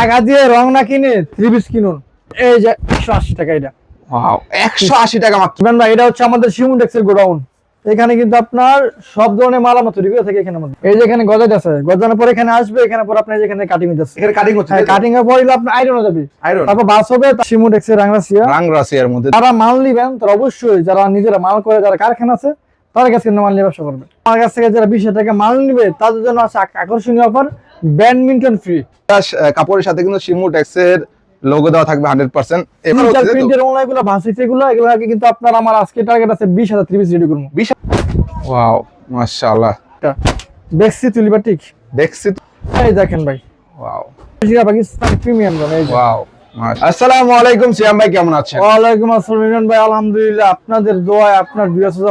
টাকা দিয়ে রং না কিনে থ্রি পিস কিনুন। এই যে একশো আশি টাকা এটা। ওয়াও 180 টাকা মাত্র। ভাই এটা হচ্ছে আমাদের সিমুন্ডেক্সের গোডাউন। এখানে কিন্তু আপনার সব ধরনের মাল আমরা তৈরি করে থাকি এখানে এই যে এখানে আছে। গজানোর পর এখানে আসবে এখানে পর আপনার যেখানে কাটিং এখানে কাটিং হচ্ছে হ্যাঁ কাটিং এর পর আপনার আয়রন হয়ে যাবে। আয়রন তারপর বাস হবে সিমুন্ডেক্সের রাংরাসিয়া রাং রাশিয়ার মধ্যে। যারা মাল নিবেন তারা অবশ্যই যারা নিজেরা মাল করে যারা কারখানা আছে তাদের কাছে কিন্তু মাল নিয়ে ব্যবসা করবে আমার কাছ থেকে যারা বিশ হাজার টাকা মাল নিবে তাদের জন্য আছে আকর্ষণীয় অফার ব্যাডমিন্টন ফ্রি কাপড়ের সাথে কিন্তু শিমু ট্যাক্সের লোগো দেওয়া থাকবে 100% এবার হচ্ছে প্রিন্টের অনলাইনগুলো ভাষিতে গুলো এগুলো আগে কিন্তু আপনার আমার আজকে টার্গেট আছে বিশ হাজার ত্রিশ রেডি করব। ওয়াও মাশাআল্লাহ। দেখছি তুলিবা ঠিক। দেখছি এই দেখেন ভাই। ওয়াও পাকিস্তান প্রিমিয়াম দাম এই ওয়াও আসসালামু আলাইকুম সিয়াম ভাই কেমন আছেন? ওয়ালাইকুম আসসালাম ইমরান ভাই আলহামদুলিল্লাহ আপনাদের দোয়ায় আপনার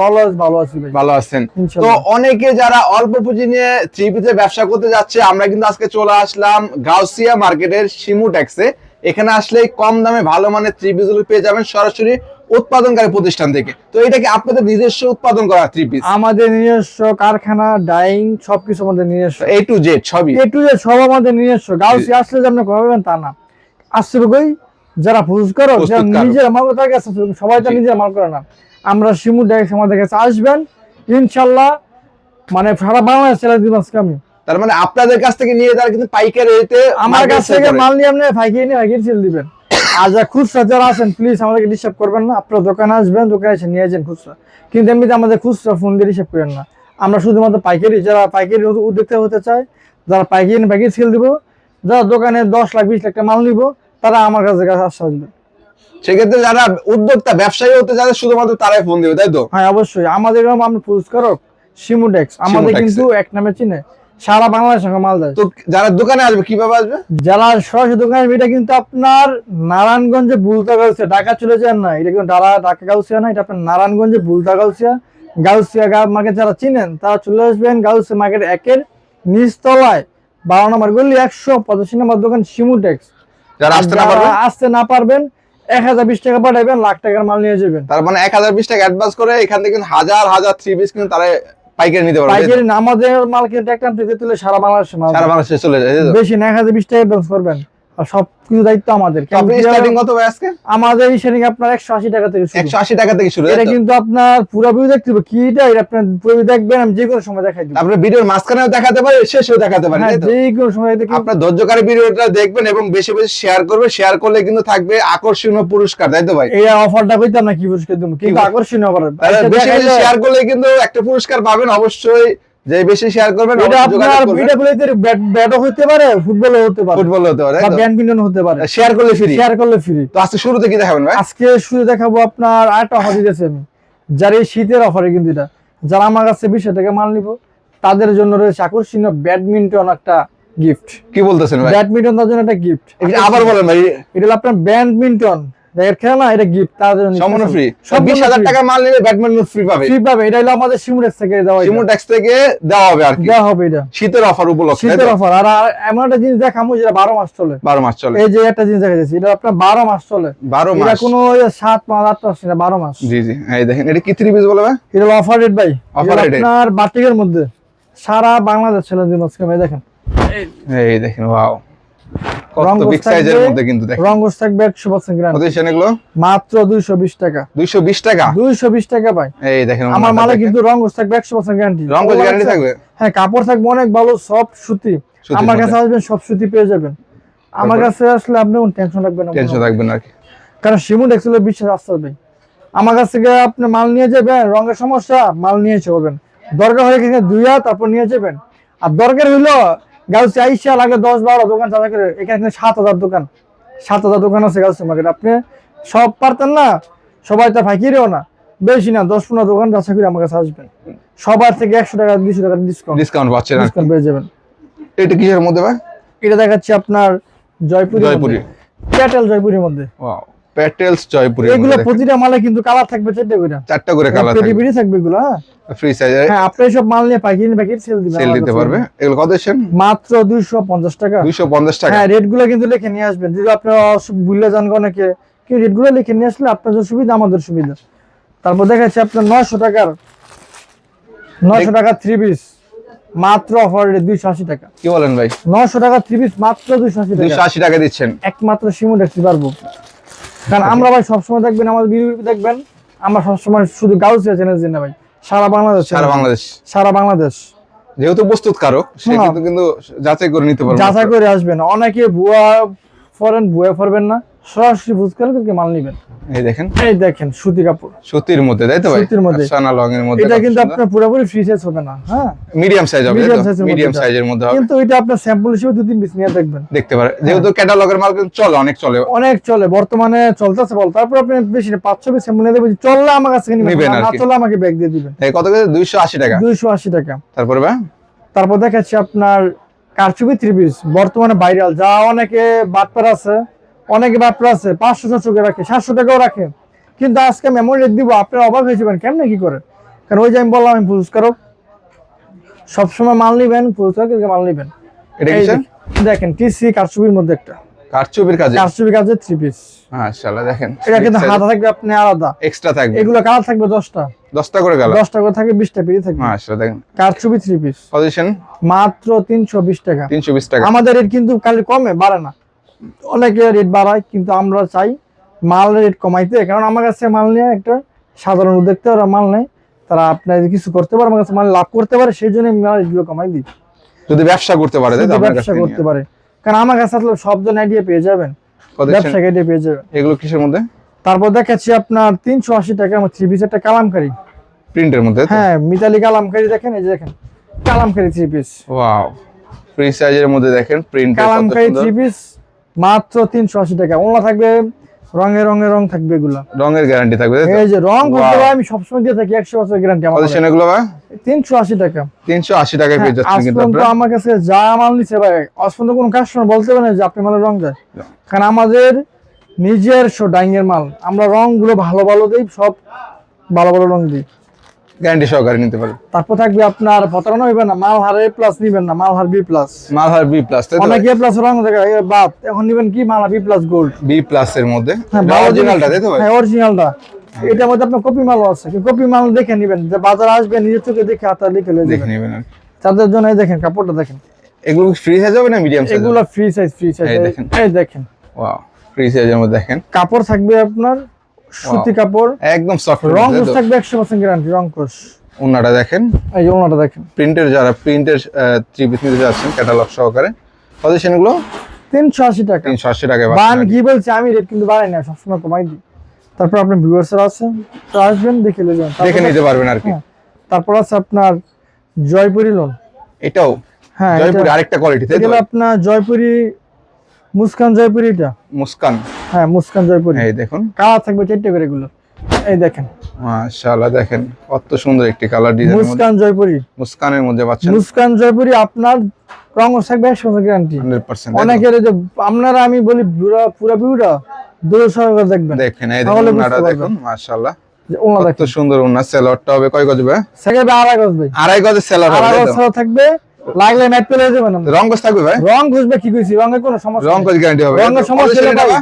অলওয়েজ ভালো আছি ভাই। ভালো আছেন। তো অনেকে যারা অল্প পুঁজি নিয়ে থ্রি পিসে ব্যবসা করতে যাচ্ছে আমরা কিন্তু আজকে চলে আসলাম গাউসিয়া মার্কেটের শিমু ট্যাক্সে। এখানে আসলে কম দামে ভালো মানের থ্রি পিসগুলো পেয়ে যাবেন সরাসরি উৎপাদনকারী প্রতিষ্ঠান থেকে। তো এটা কি আপনাদের নিজস্ব উৎপাদন করা থ্রি পিস আমাদের নিজস্ব কারখানা ডাইং সবকিছু আমাদের নিজস্ব। এ টু জেড সবই। এ টু জেড সব আমাদের নিজস্ব। গাউসি আসলে যে আপনি পাবেন তা না। কই? যারা পুরস্কার যারা নিজের মাল তার কাছে সবাই তো নিজের মাল করে না। আমরা শিমু ডাইরেক্ট আমাদের কাছে আসবেন ইনশাল্লাহ মানে সারা বাংলাদেশ ছেড়ে দিব আজকে আমি। তার মানে আপনাদের কাছ থেকে নিয়ে তারা কিন্তু পাইকারি রেটে আমার কাছ থেকে মাল নিয়ে আপনি ফাইকিয়ে নিয়ে ফাইকিয়ে সেল দিবেন। আর যা খুচরা যারা আছেন প্লিজ আমাদেরকে ডিস্টার্ব করবেন না। আপনার দোকানে আসবেন দোকানে এসে নিয়ে যান খুচরা। কিন্তু এমনিতে আমাদের খুচরা ফোন দিয়ে ডিস্টার্ব করেন না। আমরা শুধুমাত্র পাইকারি যারা পাইকারি উদ্যোক্তা হতে চায় যারা পাইকারি নিয়ে পাইকারি সেল দিব যারা দোকানে দশ লাখ বিশ লাখ টাকা মাল নিব তারা আমার কাছে কাছে আসবে সেক্ষেত্রে যারা উদ্যোক্তা ব্যবসায়ী হতে যাচ্ছে শুধুমাত্র তারাই ফোন দিবে তাই তো? হ্যাঁ অবশ্যই। আমাদের আমরা পুরস্কারক সিমুডেক্স আমাদের কিন্তু এক নামে চিনে। সারা বাংলাদেশ সঙ্গে মাল দেয়। তো যারা দোকানে আসবে কীভাবে আসবে? যারা সরাসরি দোকানে এটা কিন্তু আপনার নারায়ণগঞ্জে বুলতা গাউসিয়া ঢাকা চলে যান না। এটা কিন্তু ঢাকা ঢাকা গাউসিয়া না এটা আপনার নারায়ণগঞ্জে বুলতা গাউসিয়া গাউসিয়া মার্কেট যারা চিনেন তারা চলে আসবেন গাউসিয়া মার্কেট একের নিচতলায়। বারো নম্বর গলি একশো পঁচাশি নম্বর দোকান সিমুটেক্স যারা আসতে না পারবে আসতে না পারবেন এক হাজার বিশ টাকা পাঠাবেন লাখ টাকার মাল নিয়ে যাবেন। তার মানে এক হাজার বিশ টাকা অ্যাডভান্স করে এখান থেকে হাজার হাজার থ্রি পিস কিন্তু তারা পাইকারি নিতে পারবে? পাইকারি আমাদের মাল কিন্তু একটা থেকে তুলে সারা বাংলাদেশে সারা বাংলাদেশে চলে যায় বেশি না এক হাজার বিশ টাকা অ্যাডভান্স করবেন। আর সব দায়িত্ব আমাদের। স্টার্টিং কত আজকে? আমাদের আপনার একশো আশি টাকা থেকে শুরু। টাকা থেকে শুরু এটা কিন্তু আপনার পুরো ভিউ দেখতে হবে। এটা? আপনার পুরো দেখবেন আমি যে কোনো সময় দেখাই দিব। ভিডিওর মাঝখানেও দেখাতে পারি শেষেও দেখাতে পারি হ্যাঁ তাই তো? যে কোনো সময় দেখি আপনার ধৈর্যকারী ভিডিওটা দেখবেন এবং বেশি বেশি শেয়ার করবে। শেয়ার করলে কিন্তু থাকবে আকর্ষণীয় পুরস্কার তাই তো ভাই? এই অফারটা কইতাম না কি পুরস্কার দেবো? কিন্তু আকর্ষণীয় অফার বেশি বেশি শেয়ার করলে কিন্তু একটা পুরস্কার পাবেন অবশ্যই। যে বেশি শেয়ার করবেন এটা আপনার। ব্যাটও হতে পারে ফুটবলও হতে পারে। ফুটবল হতে পারে বা ব্যাডমিন্টন হতে পারে। শেয়ার করলে ফ্রি শেয়ার করলে ফ্রি তো আজকে শুরুতে কি দেখাবেন ভাই? আজকে শুরু দেখাবো আপনার আরেকটা অফার দিতেছি আমি। যারা এই শীতের অফারে কিন্তু এটা। যারা আমার কাছে বিশ টাকা মাল নিব তাদের জন্য রয়েছে আকর্ষণীয় ব্যাডমিন্টন একটা গিফট কি বলতেছেন ভাই? ব্যাডমিন্টন তার জন্য একটা গিফট আবার বলেন ভাই। এটা আপনার ব্যাডমিন্টন দেখেন খেলা এটা গিফট তাদের জন্য সম্পূর্ণ ফ্রি সব বিশ হাজার টাকা মাল নিলে ব্যাডমিন্টন ফ্রি পাবে। ফ্রি পাবে এটা হলো আমাদের সিমুলেক্স থেকে দেওয়া সিমো ট্যাক্স থেকে দেওয়া হবে আর কি। দেওয়া হবে এটা। শীতের অফার উপলক্ষে শীতের অফার। আর এমন একটা জিনিস দেখামো যেটা বারো মাস চলে। বারো মাস চলে। এই যে একটা জিনিস দেখা যাচ্ছে এটা আপনার বারো মাস চলে। বারো এটা মাস। কোনো ওই সাত মাস আট মাস না বারো মাস। জি জি। এই দেখেন এটা কি থ্রি পিস বলে ভাই? এটা অফার রেট ভাই। এটা rate আপনার বাটিকের মধ্যে সারা বাংলাদেশ ছেলে দিন আজকে ভাই দেখেন। এই দেখেন ওয়াও কিন্তু মাত্র দুইশো বিশ টাকা। দুইশো বিশ টাকা? দুইশো বিশ টাকা এই দেখেন আমার মালে কিন্তু রঙ্গস থাকবে একশো পার্সেন্ট গ্যারান্টি রঙ্গস গ্যারান্টি থাকবে? হ্যাঁ কাপড় থাকবে অনেক ভালো সব সুতি। আমার কাছে আসবেন সব সুতি পেয়ে যাবেন। আমার কাছে আসলে আপনি টেনশন রাখবেন না টেনশন কারণ এক্সেল বিশ্বাস আসতে হবে আমার কাছ থেকে আপনি মাল নিয়ে যাবেন রঙের সমস্যা মাল নিয়ে চলবেন। দরকার হলে এখানে দুইয়া তারপর নিয়ে যাবেন। আর দরকার হইল গাউসি আইসা লাগে দশ বারো দোকান চাঁদা করে। এখানে কিন্তু সাত হাজার দোকান। সাত হাজার দোকান আছে গাউসি মার্কেট। আপনি সব পারতেন না সবাই তো ফাঁকিরেও না। বেশি না দশ পনেরো দোকান যাচাই করে আমার কাছে আসবেন। সবার থেকে একশো টাকা দুশো টাকা ডিসকাউন্ট ডিসকাউন্ট পাচ্ছেন ডিসকাউন্ট পেয়ে যাবেন। এটা কিসের মধ্যে ভাই? এটা দেখাচ্ছি আপনার জয়পুরি। জয়পুরি প্যাটেল জয়পুরের মধ্যে। ওয়াও প্যাটেলস জয়পুরি এগুলো প্রতিটা মালে কিন্তু কালার থাকবে চারটে করে। চারটা করে কালার থাকবে। পেটি থাকবে এগুলো হ্যাঁ? ফ্রি সাইজে হ্যাঁ আপনি সব মাল নিয়ে পাইকারি প্যাকেট সেল দিবেন সেল দিতে পারবে। এগুলো কত দিচ্ছেন? মাত্র দুইশো পঞ্চাশ টাকা। দুইশো পঞ্চাশ টাকা। হ্যাঁ রেটগুলো কিন্তু লিখে নিয়ে আসবেন। যদি আপনার ভুলে যান অনেকে কি রেটগুলো লিখে নিয়ে আসলে সুবিধা আমাদের সুবিধা। তারপর দেখাচ্ছি আপনার নয়শো টাকার নয়শো টাকা থ্রি পিস মাত্র অফার দুইশো আশি টাকা। কি বলেন ভাই? নশো টাকা থ্রি পিস মাত্র দুইশো আশি দুইশো টাকা আশি টাকা দিচ্ছেন। একমাত্র সিমু দেখতে পারব কারণ আমরা ভাই সবসময় দেখবেন আমাদের ভিডিও দেখবেন আমরা সবসময় শুধু গাউসিয়া চ্যানেল দিন না ভাই। সারা বাংলাদেশ। সারা বাংলাদেশ। সারা বাংলাদেশ। যেহেতু প্রস্তুত কারক সে হ্যাঁ। কিন্তু কিন্তু যাচাই করে নিতে পারবে। যাচাই করে আসবেন। অনেকে ভুয়া ফরেন ভুয়া ফরবেন না। সরাসরি বুঝ করে মাল নিবেন? এই দেখেন। এই দেখেন সুতি কাপড়। সুতির মধ্যে তাই তো ভাই? সুতির মধ্যে। সানা লং এর মধ্যে এটা কিন্তু আপনার পুরোপুরি ফ্রি সাইজ হবে না হ্যাঁ? মিডিয়াম সাইজ হবে মিডিয়াম সাইজের মধ্যে হবে। কিন্তু এটা আপনার স্যাম্পল হিসেবে দু তিন পিস নিয়ে দেখবেন। দেখতে পারে। যেহেতু ক্যাটালগের মাল কিন্তু চলে অনেক চলে। অনেক চলে বর্তমানে চলতেছে বল। তারপর আপনি বেশি না পাঁচশো পিস স্যাম্পল নিয়ে দেখবেন চললে আমার কাছে নিবেন না। চললে আমাকে ব্যাগ দিয়ে দিবেন। এই কত করে? দুইশো আশি টাকা। দুইশো আশি টাকা। তারপরে ভাই? তারপর দেখাচ্ছি আপনার কারচুপি থ্রি পিস বর্তমানে ভাইরাল যা অনেকে বাটপার আছে অনেকে বাটপার আছে পাঁচশো ছশো করে রাখে সাতশো টাকাও রাখে। কিন্তু আজকে মেমোরি দিব আপনার অভাব হয়ে যাবেন কেমনে কি করে? কারণ ওই যে আমি বললাম আমি পুরস্কারক সবসময় মাল নিবেন পুরস্কার মাল নিবেন। দেখেন- টিসি কারচুপির মধ্যে একটা। কারচুপির কাজে থ্রি পিস মাশাআল্লাহ দেখেন এটা কিন্তু হাতা থাকবে আপনি আলাদা। এক্সট্রা থাকবে। এগুলো কালার থাকবে দশটা। দশটা করে গেল দশটা করে থাকবে বিশটা পেয়ে থাকবে। মাশাআল্লাহ দেখেন। কারচুপি থ্রি পিস পজিশন মাত্র তিনশো বিশ টাকা। তিনশো বিশ টাকা। আমাদের রেট কিন্তু খালি কমে বাড়ে না। অনেকে রেট বাড়ায় কিন্তু আমরা চাই মাল রেট কমাইতে। কারণ আমার কাছে মাল নিয়ে একটা সাধারণ উদ্যোক্তা ওরা মাল নেয় তারা আপনার কিছু করতে পারে আমার কাছে মাল লাভ করতে পারে সেই জন্য আমি মাল রেটগুলো কমাই দিই। যদি ব্যবসা করতে পারে ব্যবসা করতে পারে। কারণ আমার কাছে আসলে সব আইডিয়া পেয়ে যাবেন। ব্যবসা আইডিয়া পেয়ে যাবেন। এগুলো কিসের মধ্যে? তারপর দেখাচ্ছি আপনার তিনশো আশি টাকা আমার থ্রি পিস একটা কালামকারি। প্রিন্টের মধ্যে হ্যাঁ মিতালি কালামকারি দেখেন এই যে দেখেন kalamkari three piece wow free সাইজের মধ্যে দেখেন প্রিন্ট কালামকারি থ্রি পিস মাত্র তিনশো আশি টাকা। ওনা থাকবে রঙে রঙে রং থাকবে এগুলা। রঙের গ্যারান্টি থাকবে এই যে রং করতে. পারে আমি সবসময় দিয়ে থাকি একশো বছর গ্যারান্টি আমার পজিশন এগুলো ভাই তিনশো আশি টাকা। তিনশো আশি টাকায় পেয়ে হ্যাঁ, যাচ্ছেন কিন্তু আপনারা। আমার কাছে যা মাল নিচ্ছে ভাই আজ পর্যন্ত কোনো কাস্টমার বলতে পারে যে আপনি মালের রং যায় কারণ আমাদের নিজের ডাইং এর মাল। আমরা রংগুলো ভালো ভালো দিই সব ভালো ভালো রং দিই। গ্যারান্টি সহকারে নিতে পারবে। তারপর থাকবে আপনার প্রতারণা হইবে না মাল হার এ প্লাস নিবেন না Malhar B plus Malhar B plus তো? অনেক এ প্লাস রং দেখে এ বাদ এখন নিবেন কি মাল B plus gold B plus এর মধ্যে? হ্যাঁ অরিজিনালটা তাই তো ভাই? হ্যাঁ অরিজিনালটা এটার মধ্যে আপনার কপি মালও আছে কপি মাল দেখে নিবেন যে বাজার আসবে নিজের চোখে দেখে হাতে লিখে লয়ে দেখে নেবেন তাদের জন্য এই দেখেন কাপড়টা দেখেন। এগুলো ফ্রি সাইজ হবে না মিডিয়াম সাইজ এগুলো ফ্রি সাইজ ফ্রি সাইজ এই দেখেন। এই দেখেন। ওয়াও ফ্রি সাইজের মধ্যে দেখেন। কাপড় থাকবে আপনার সুতি কাপড় একদম সফট রং কোষ থাকবে একশো পার্সেন্ট গ্যারান্টি রং কোষ ওনাটা দেখেন। এই ওনাটা দেখেন। প্রিন্টের যারা প্রিন্টের থ্রি পিস নিতে যাচ্ছেন ক্যাটালগ সহকারে পজিশনগুলো তিনশো আশি টাকা। তিনশো আশি টাকায় বান কি। বলছে আমি রেট কিন্তু বাড়াই না সবসময় কমাই দিই। তারপর আপনার ভিউয়ার্সরা আছে তো আসবেন দেখে নিয়ে যাবেন। দেখে নিতে পারবেন আর কি। হ্যাঁ। তারপর আছে আপনার জয়পুরি লোন এটাও? হ্যাঁ জয়পুর আরেকটা কোয়ালিটি তাই আপনার জয়পুরি মুস্কান জয়পুরিটা মুস্কান। হ্যাঁ মুস্কান জয়পুরি। এই দেখুন। কালার থাকবে চারটে করে এগুলো। এই দেখেন। মাশাআল্লাহ দেখেন কত সুন্দর একটি কালার ডিজাইন মুস্কান জয়পুরি। মুস্কানের মধ্যে পাচ্ছেন। মুস্কান জয়পুরি আপনার রং থাকবে একশো গ্যারান্টি হান্ড্রেড পার্সেন্ট অনেকের যে আপনারা আমি বলি পুরা পুরা ভিউটা দূরে সহকারে দেখবেন। দেখেন এই দেখুন দেখুন মাশাআল্লাহ। ওনা কত সুন্দর ওনার সেলরটা হবে। কয় গজ ভাই? সেকেন্ড আড়াই গজ ভাই। আড়াই গজের সেলর হবে আড়াই গজ? থাকবে। লাগলে ম্যাট পেলে যাবেন। রং থাকবে ভাই? রং ঘুষবে কি কইছি কোনো সমস্যা রং। গ্যারান্টি হবে। রঙের সমস্যা হলে ভাই।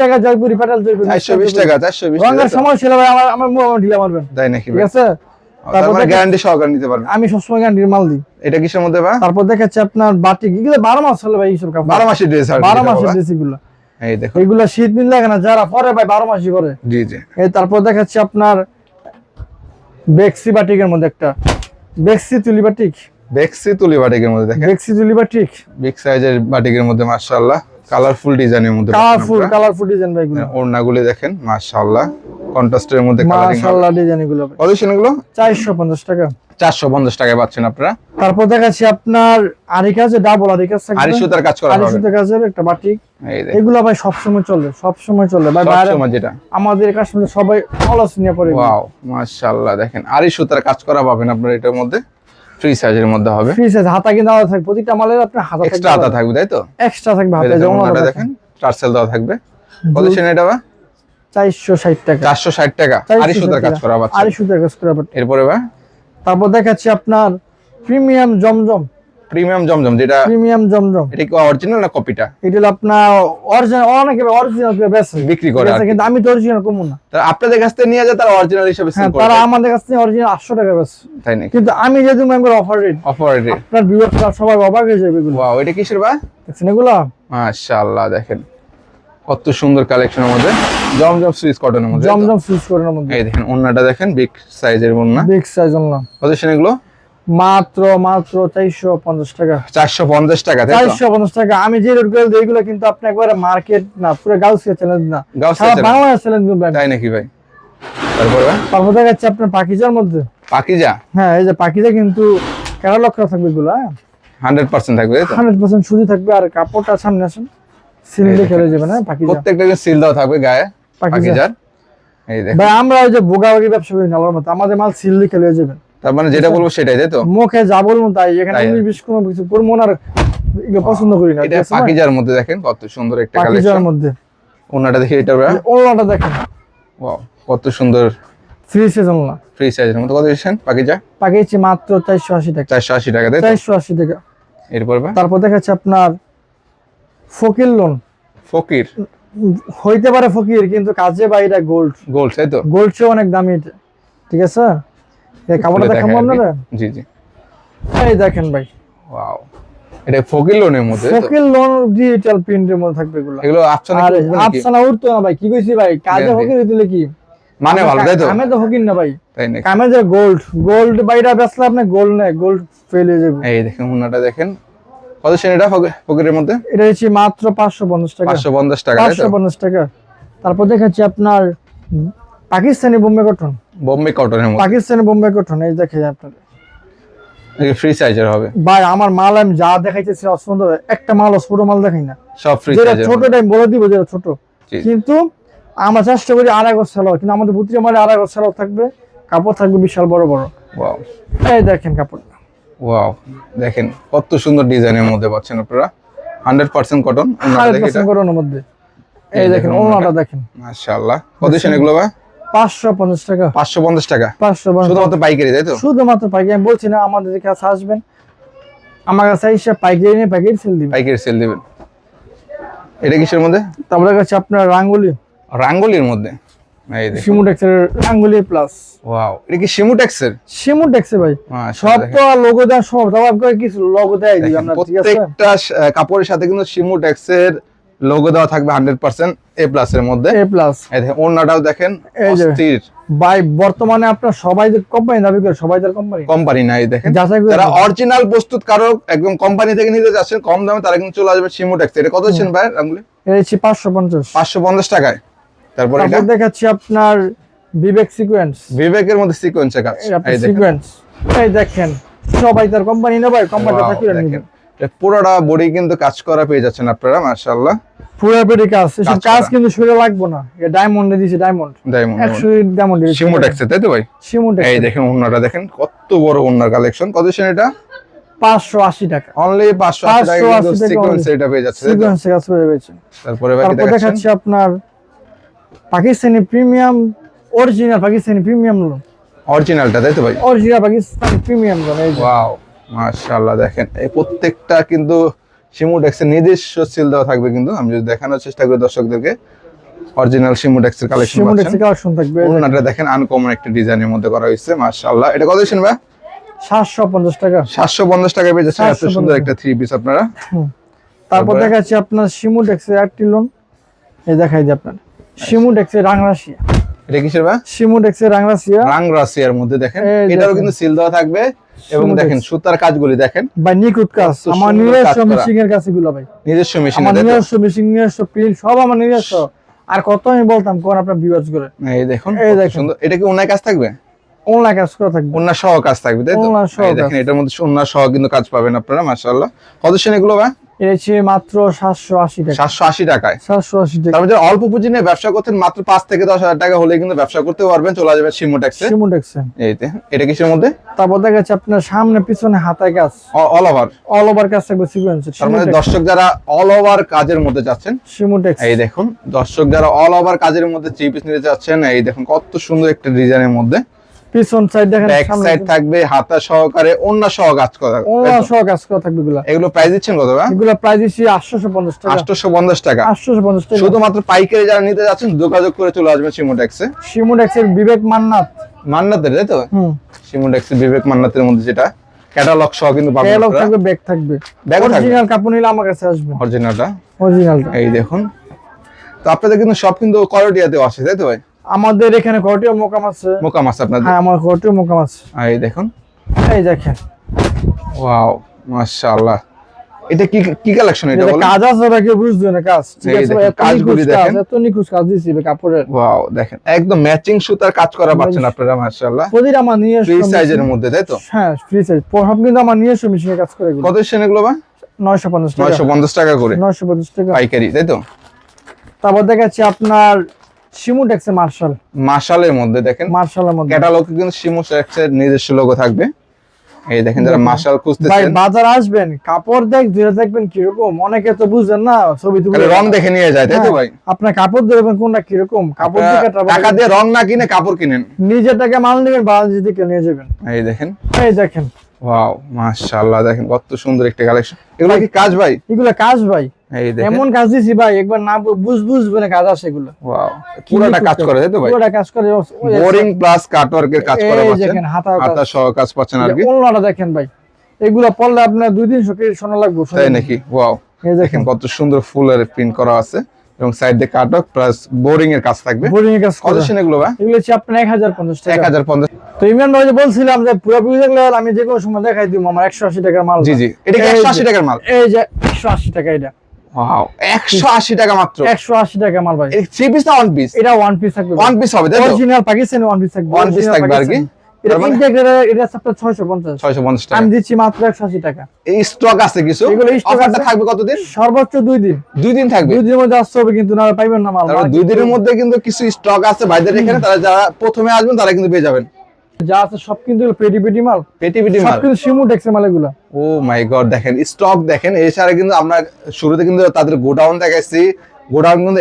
টাকা জয়পুরি প্যাটেল জয়পুরি চারশো বিশ টাকা চারশো বিশ রঙের সমস্যা হলে ভাই আমার আমার আমার ঢিলা মারবেন। তাই নাকি ঠিক আছে? তারপর গ্যারান্টি সহকারে নিতে পারবেন। আমি সবসময় গ্যারান্টির মাল দিই। এটা কিসের মধ্যে ভাই? তারপর দেখাচ্ছে আপনার বাটিক এগুলো বারো মাস হলে ভাই এইসব কাপড়। বারো মাসের ড্রেস আর বারো মাসের ড্রেস এগুলো। এই দেখুন এগুলো শীত দিন লাগে না যারা পরে ভাই বারো মাসই পরে। জি জি। এই তারপর দেখাচ্ছি আপনার বেক্সি বাটিকের মধ্যে একটা। বেক্সি তুলি বাটিক। বেক্সি তুলি বাটিকের মধ্যে দেখেন। বেক্সি তুলি বাটিক? বিগ সাইজের বাটিকের মধ্যে মাশাআল্লাহ। কালারফুল ডিজাইনের মধ্যে কালারফুল কালারফুল ডিজাইন ভাই ওড়নাগুলি দেখেন মাশাআল্লাহ। কন্ট্রাস্টের মধ্যে কালারিং মাশাআল্লাহ ডিজাইনগুলো চারশো পঞ্চাশ টাকা। চারশো পঞ্চাশ টাকায় পাচ্ছেন আপনারা। তারপর দেখাচ্ছি আপনার আরিকাজ ডাবল আরিকাজ আড়ি সুতার কাজ করা সুতো কাজের একটা বাটিক। এগুলো ভাই সবসময় চলে সবসময় চলে। ভাই বাইরে যেটা। আমাদের কাশ্মীরে সবাই অলস নিয়ে পড়ে। ওয়াও মাশাআল্লাহ দেখেন আড়ি সুতার কাজ করা পাবেন আপনার এটার মধ্যে। ফ্রি সাইজের মধ্যে হবে। ফ্রি সাইজ হাতা কিন্তু আলাদা থাকবে। প্রতিটা মালের আপনার হাতা এক্সট্রা হাতা থাকবে তাই তো? এক্সট্রা থাকবে হাতা দেখেন যেমন ওনাটা দেখেন টার্সেল দেওয়া থাকবে। পজিশন এটা বা? চারশো ষাট টাকা। চারশো ষাট টাকা। আড়ি সুতার কাজ করা পাচ্ছেন আড়ি সুতার কাজ করা এরপরে বা? তারপর দেখাচ্ছি আপনার প্রিমিয়াম জমজম। প্রিমিয়াম জমজম যেটা প্রিমিয়াম জমজম। এটা কি অরিজিনাল না কপিটা এটা হলো আপনার অরিজিনাল অনেকে অরিজিনাল বেছে বিক্রি করে কি। কিন্তু আমি তো অরিজিনাল কমু না। তা আপনাদের কাছ থেকে নিয়ে যায় তারা অরিজিনাল হিসেবে সেল হ্যাঁ করে তারা আমাদের কাছ থেকে অরিজিনাল আটশো টাকা বেছে তাই নাকি? কিন্তু আমি যেহেতু মেম্বার অফার রেট অফার রেটে আপনার বিবেকটা সবাই অবাক হয়ে যাবে এগুলো। ওয়াও এটা কিসের বা দেখছেন এগুলো? মাশাআল্লাহ দেখেন। কত সুন্দর কালেকশনের মধ্যে। জমজম সুইস কটনের মধ্যে? জমজম সুইচ কটনের মধ্যে। এই দেখেন ওন্নাটা দেখেন বিগ সাইজের ওন্না বিগ সাইজ অনলাম কত সেন এগুলো? মাত্র মাত্র চারশো পঞ্চাশ টাকা। চারশো পঞ্চাশ টাকা চারশো পঞ্চাশ টাকা। আমি যে রেটগুলো এগুলো কিন্তু আপনি একবারে মার্কেট না পুরো গাউসিয়া চ্যালেঞ্জ না। সারা বাংলাদেশ চ্যালেঞ্জ তাই নাকি ভাই? তারপরে তারপর দেখা যাচ্ছে আপনার পাকিজার মধ্যে। পাকিজা? হ্যাঁ এই যে পাকিজা কিন্তু কেন লক্ষ থাকবে এগুলো হ্যাঁ? হান্ড্রেড পার্সেন্ট থাকবে হান্ড্রেড পার্সেন্ট সুজি থাকবে আর কাপড়টা সামনে আসেন। সিলিন্ডে খেলে যাবে না পাকিজা। প্রত্যেকটা সিল দেওয়া থাকবে গায়ে পাকিজা। পাকিজার। এই দেখ ভাই আমরা ওই যে বোগাবাগি ব্যবসা করি না আল্লাহর মতো আমাদের মাল সিললি খেলে যাবে তার মানে যেটা বলব সেটাই তাই তো? মুখে যা বলব তাই এখানে। উনিশ বিশ কোনো কিছু করব না এগুলো পছন্দ করি না এটা? পাকিজার মধ্যে দেখেন কত সুন্দর একটা পাকিজার মধ্যে। ওনাটা দেখি এটা ওলাটা দেখেন। ওয়াও কত সুন্দর। থ্রি সিজন না ফ্রি সাইজের মধ্যে কত দিচ্ছেন পাকিজা? পাকিয়েছি মাত্র চারশো আশি টাকা। চারশো আশি টাকা তাই তো? চারশো আশি টাকা। এরপর তারপর দেখাচ্ছে আপনার ফকির লোন ফকির? হইতে পারে ফকির কিন্তু কাজে বাইরে গোল্ড গোল্ড তাই তো? গোল্ড চেয়ে অনেক দামি ঠিক আছে? এই কাপড়টা খুলে দেখাবো দেখাই আপনারা জি জি। এই দেখেন ভাই। ওয়াও। এটা ফকির লোনের মধ্যে ফকির লোন ডিজিটাল প্রিন্টের মধ্যে থাকবে এগুলো। এগুলো আফসানা আর কি আফসানা উঠতো না ভাই কি কইছি ভাই? কাজে ফকির দিলে কি? মানে ভালো তাই তো? কামে তো ফকির না ভাই। তাই কামে যে গোল্ড গোল্ড বাইরা বেচলে আপনি গোল্ড নেই গোল্ড ফেল হয়ে যাবে। এই দেখেন হুনাটা দেখেন। কত সেন এটা ফকি- ফকিরের মধ্যে? এটা হচ্ছে মাত্র পাঁচশো পঞ্চাশ টাকা। পাঁচশো পঞ্চাশ টাকা তাই পাঁচশো তো পঞ্চাশ টাকা। তারপর দেখাচ্ছি আপনার পাকিস্তানি বোম্বে কটন বোম্বে কটনের মধ্যে। পাকিস্তানি বোম্বে কটন এই দেখে আপনার। ফ্রি সাইজের হবে। ভাই আমার মাল আমি যা দেখাইতেছি অসুন্দর একটা মাল ছোট মাল দেখাই না। সব ফ্রি যেটা সাইজের ছোট টাইম বলে দিব যেটা ছোট। কিন্তু আমরা চেষ্টা করি আড়াই গজ সেলাও কিন্তু আমাদের বুতির মালে আড়াই গজ সেলাও থাকবে। কাপড় থাকবে বিশাল বড় বড়। ওয়াও এই দেখেন কাপড় ওয়াও দেখেন কত সুন্দর ডিজাইনের মধ্যে পাচ্ছেন আপনারা। Hundred percent cotton hundred percent কটনের মধ্যে। এই এই দেখেন দেখেন ওনাটা দেখেন। মাশাআল্লাহ। কত এগুলো ভাই? টাকা। পাঁচশো পঞ্চাশ টাকা? পাঁচশো পঞ্চাশ। শুধুমাত্র পাইকারি তাই তো? শুধুমাত্র পাইকারি। আমি বলছি না আমাদের কাছে আসবেন আমার কাছে এসে পাইকারি নিয়ে পাইকারি সেল দিবেন। পাইকারি সেল দিবেন। এটা কিসের মধ্যে? তারপরে কাছে আপনার রাঙ্গুলি। রাঙ্গুলির মধ্যে? এই দেখেন। সিমুটেক্সের রাঙ্গুলি প্লাস ওয়াও এটা কি শিমুটেক্সের? সিমুটেক্সে ভাই। সব তো লোগো সব আপনাকে কিছু লোগো দেয় দিই আমরা ঠিক আছে? প্রত্যেকটা কাপড়ের সাথে কিন্তু লোগো দেওয়া থাকবে হান্ড্রেড পার্সেন্ট এ প্লাস এর মধ্যে। এ প্লাস দেখেন। অস্থির। ভাই বর্তমানে আপনার সবাই কোম্পানি দাবি করে সবাই তার কোম্পানি কোম্পানি নাই দেখেন। যারা অরিজিনাল প্রস্তুত কারও একদম কোম্পানি থেকে নিতে যাচ্ছেন কম দামে তারা কিন্তু চলে আসবে শিমুটেক্স এটা কত দিচ্ছেন ভাই রাঙ্গুলি এটা হচ্ছে পাঁচশো পঞ্চাশ। পাঁচশো পঞ্চাশ টাকায়। তারপর এটা? দেখাচ্ছি আপনার বিবেক সিকোয়েন্স বিবেকের মধ্যে সিকোয়েন্সের কাজ। এই দেখেন। সিকোয়েন্স এই দেখেন সবাই তার কোম্পানি না ভাই পুরোটা বডি কিন্তু কাজ করা পেয়ে যাচ্ছেন আপনারা মাশাআল্লাহ। পুরো কাজ। এসব কাজ কিন্তু শরীরে লাগবে না। এটা ডায়মন্ডে দিয়েছে ডায়মন্ড ডায়মন্ড একশো ডায়মন্ড শিমুটেক্সে তাই তো ভাই? সিমুটেক্স এই দেখেন ওড়নাটা দেখেন কত বড় ওড়নার কালেকশন কত সেন এটা? পাঁচশো আশি টাকা। অনলি পাঁচশো আশি টাকা 580 টাকা সিকোয়েন্স এটা পেয়ে যাচ্ছে কাজ করে রয়েছে তারপরে তারপর দেখাচ্ছি আপনার Pakistani premium original Pakistani premium lawn অরিজিনালটা তাই তো ভাই? অরিজিনাল পাকিস্তানি প্রিমিয়াম লোন এই। ওয়াও মাশাআল্লাহ দেখেন এই প্রত্যেকটা কিন্তু শিমুটেক্সের নিজস্ব সিল দেওয়া থাকবে কিন্তু। আমি যদি দেখানোর চেষ্টা করি দর্শকদেরকে অরিজিনাল শিমুটেক্সের কালেকশন পাচ্ছেন। কালেকশন থাকবে। ওড়নাটা দেখেন আনকমন একটা ডিজাইনের মধ্যে করা হয়েছে মাশাআল্লাহ। এটা কত দিচ্ছেন ভাই? সাতশো পঞ্চাশ টাকা। সাতশো পঞ্চাশ টাকায় পেয়ে যাচ্ছেন এত সুন্দর একটা থ্রি পিস আপনারা। তারপর দেখাচ্ছি আপনার সিমুটেক্সের একটি লোন এই দেখাই দিই আপনার। সিমুটেক্সের রাংরাশিয়া এটা কিসের ভাই? সিমুটেক্সের রাংরাশিয়া রাং রাশিয়ার মধ্যে দেখেন। এই এটারও কিন্তু সিল দেওয়া থাকবে। এবং দেখেন সুতার কাজগুলি দেখেন। ভাই নিকুত কাজ। আমার নিজস্ব মেশিন মেশিং এর কাছে গুলো ভাই নিজস্ব মেশিন আমার নিজস্ব মেশিং নিজস্ব প্রিন্ট সব আমার নিজস্ব। আর কত আমি বলতাম কোন আপনার ভিউয়ার্স করে? এই দেখুন এই দেখুন। সুন্দর। এটা কি ওনার কাজ থাকবে? ওনার কাজ করা থাকবে। ওনার সহ কাজ থাকবে তাই তো? ওনার সহ দেখেন এটার মধ্যে ওনার সহ কিন্তু কাজ পাবেন আপনারা মাশাআল্লাহ। কত সেন এগুলো ভাই? মাত্র সাতশো আশি টাকা। সাতশো আশি টাকায়। সাতশো আশি টাকা। তারপর অল্প পুঁজি নিয়ে ব্যবসা করতেন মাত্র পাঁচ থেকে দশ হাজার টাকা হলে কিন্তু ব্যবসা করতে পারবেন চলে আসবেন সিমোটেক্সে সিমুটেক্সে এইতে এটা কিসের মধ্যে? তারপর দেখা যাচ্ছে আপনার সামনে পিছনে হাতায় কাজ। অল ওভার অল ওভার কাজ থাকবে দর্শক যারা অল ওভার কাজের মধ্যে যাচ্ছেন সিমুটেক্স এই দেখুন দর্শক যারা অল ওভার কাজের মধ্যে থ্রি পিস নিতে চাচ্ছেন এই দেখুন কত সুন্দর একটা ডিজাইনের মধ্যে। পিছন সাইড দেখেন ব্যাক সাইড থাকবে হাতা সহকারে অন্য সহ কাজ করা অন্য সহ কাজ করা থাকবে এগুলা। এগুলো প্রাইস দিচ্ছেন কত ভাই? এগুলা প্রাইস দিচ্ছি আটশোশো পঞ্চাশ টাকা। আটশোশো পঞ্চাশ টাকা। আটশোশো পঞ্চাশ টাকা। শুধুমাত্র পাইকারি যারা নিতে যাচ্ছেন যোগাযোগ করে চলে আসবেন সিমোটেক্সে শিমুডেক্সের বিবেক মান্নাত মান্নাতের তাই তো? হুম। সিমোটেক্সের বিবেক মান্নাতের মধ্যে যেটা ক্যাটালগ সহ কিন্তু পাবেন ক্যাটালগ থাকবে ব্যাগ থাকবে। ও থাকবে? অরিজিনাল কাপড় নিলে আমার কাছে আসবে। অরিজিনালটা অরিজিনালটা এই দেখুন। তো আপনাদের কিন্তু সব কিন্তু করটিয়াতেও আসে তাই তো ভাই? আমাদের এখানে কটিও মোকাম আছে। মোকাম আছে আপনাদের? হ্যাঁ আমার কটিও মোকাম আছে। এই দেখুন। এই দেখেন। ওয়াও মাশাআল্লাহ। এটা কি কি কালেকশন এটা বলেন? কাজ আছে ওটা কেউ না কাজ। কাজগুলি দেখেন। এত নিখুঁত কাজ দিয়েছি বে কাপড়ের। ওয়াও দেখেন একদম ম্যাচিং সুতার কাজ করা পাচ্ছেন আপনারা মাশাআল্লাহ। প্রতিটা আমার নিয়ে ফ্রি সাইজের মধ্যে তাই তো? হ্যাঁ ফ্রি সাইজ সব কিন্তু আমার নিয়ে এসে মেশিনে কাজ করে কত সেন এগুলো ভাই? নয়শো পঞ্চাশ টাকা। নয়শো পঞ্চাশ টাকা করে। নয়শো পঞ্চাশ টাকা। পাইকারি তাই তো? তারপর দেখাচ্ছি আপনার মার্শাল মাশালের মধ্যে দেখেন। মার্শালের মধ্যে। ক্যাটালগ কিন্তু নিজস্ব লোগো থাকবে। এই দেখেন যারা দেখেন। মাশাল ভাই বাজার আসবেন কাপড় দেখ ধরে দেখবেন কীরকম। অনেকে তো বুঝছেন না ছবি তুলে রং দেখে নিয়ে যায় তাই তো হ্যাঁ, ভাই? আপনার কাপড় ধরবেন কোনটা কীরকম। কাপড় টাকা দিয়ে রং না কিনে কাপড় কিনেন। টাকা মাল নেবেন বাজার দিকে নিয়ে যাবেন। এই দেখেন। এই দেখেন। ওয়াও মাশাআল্লাহ দেখেন কত সুন্দর একটা কালেকশন এগুলো কি কাজ ভাই? এগুলো কাজ ভাই। এই দেখেন। এমন কাজ দিছি ভাই একবার না বুঝ বুঝবে না কাজ আসে এগুলো। ওয়াও পুরোটা কাজ করে তাই তো ভাই? পুরোটা কাজ করে বোরিং প্লাস কাটওয়ার্কের কাজ করা এই দেখেন হাতা হাতা সহ কাজ পাচ্ছেন আর কি? ওলনাটা দেখেন ভাই এগুলো পড়লে আপনার দুই কেজি সোনা লাগবে তাই নাকি? ওয়াও এই দেখেন কত সুন্দর ফুলের প্রিন্ট করা আছে এবং সাইড দিয়ে কাটওয়ার্ক প্লাস বোরিং এর কাজ থাকবে। বোরিং এর কাজ কত এগুলো ভাই? এগুলো হচ্ছে আপনার এক হাজার পঞ্চাশ এক টাকা হাজার পঞ্চাশ। তো ইমরান ভাই যে বলছিলাম যে পুরোপুরি দেখলে আমি যে কোনো সময় দেখাই দিব আমার একশো আশি টাকার মাল জি জি। এটা কি টাকার মাল? এই যে একশো আশি টাকা এটা। ওয়াও একশো আশি টাকা মাত্র। একশো আশি টাকা মাল ভাই। থ্রি পিস না ওয়ান পিস এটা ওয়ান পিস থাকবে ওয়ান পিস হবে তাই অরিজিনাল পাকিস্তানি ওয়ান পিস থাকবে One piece থাকবে আর কি? এটা তার এটা আপনার ছয়শো পঞ্চাশ। ছয়শো পঞ্চাশ টাকা। আমি দিচ্ছি মাত্র একশো আশি টাকা। এই স্টক আছে কিছু? এগুলো অফারটা থাকবে কতদিন? সর্বোচ্চ দুই দিন। দুই দিন থাকবে? দুই দিনের মধ্যে আসতে হবে কিন্তু না পাইবেন না মাল। তারপর দিনের মধ্যে কিন্তু কিছু স্টক আছে ভাইদের এখানে তারা যারা প্রথমে আসবেন তারা কিন্তু পেয়ে যাবেন। যা আছে সব কিন্তু পেটি পেটি মাল। পেটি পেটি মাল? কিন্তু শিমু মাল এগুলো ও মাই গড দেখেন স্টক দেখেন এছাড়া কিন্তু আমরা শুরুতে কিন্তু তাদের গোডাউন দেখাইছি। গোডাউন কিন্তু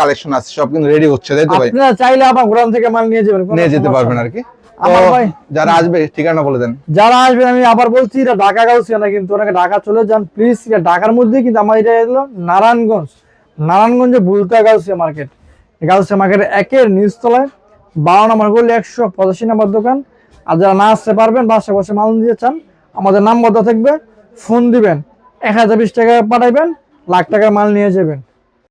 কালেকশন আছে সব কিন্তু রেডি হচ্ছে তাই তো ভাই? আপনারা চাইলে আপনার গোদাম থেকে মাল নিয়ে যাবেন নিয়ে যেতে পারবেন। আর কি আমার ভাই যারা আসবে ঠিকানা বলে দেন। যারা আসবেন আমি আবার বলছি এটা ঢাকা গাউসিয়া না কিন্তু ওনাকে ঢাকা চলে যান। প্লিজ এটা ঢাকার মধ্যে কিন্তু আমার এটা নারায়ণগঞ্জ। নারায়ণগঞ্জে বুলতা গাউসিয়া মার্কেট গাউসিয়া মার্কেটের একের নিচতলায় বারো নম্বর গলি, একশো পঁচাশি নম্বর দোকান। আর যারা না আসতে পারবেন বাসে বসে মাল নিতে চান, আমাদের নাম থাকবে, ফোন দিবেন, এক হাজার বিশ টাকা পাঠাইবেন, লাখ টাকার মাল নিয়ে যাবেন।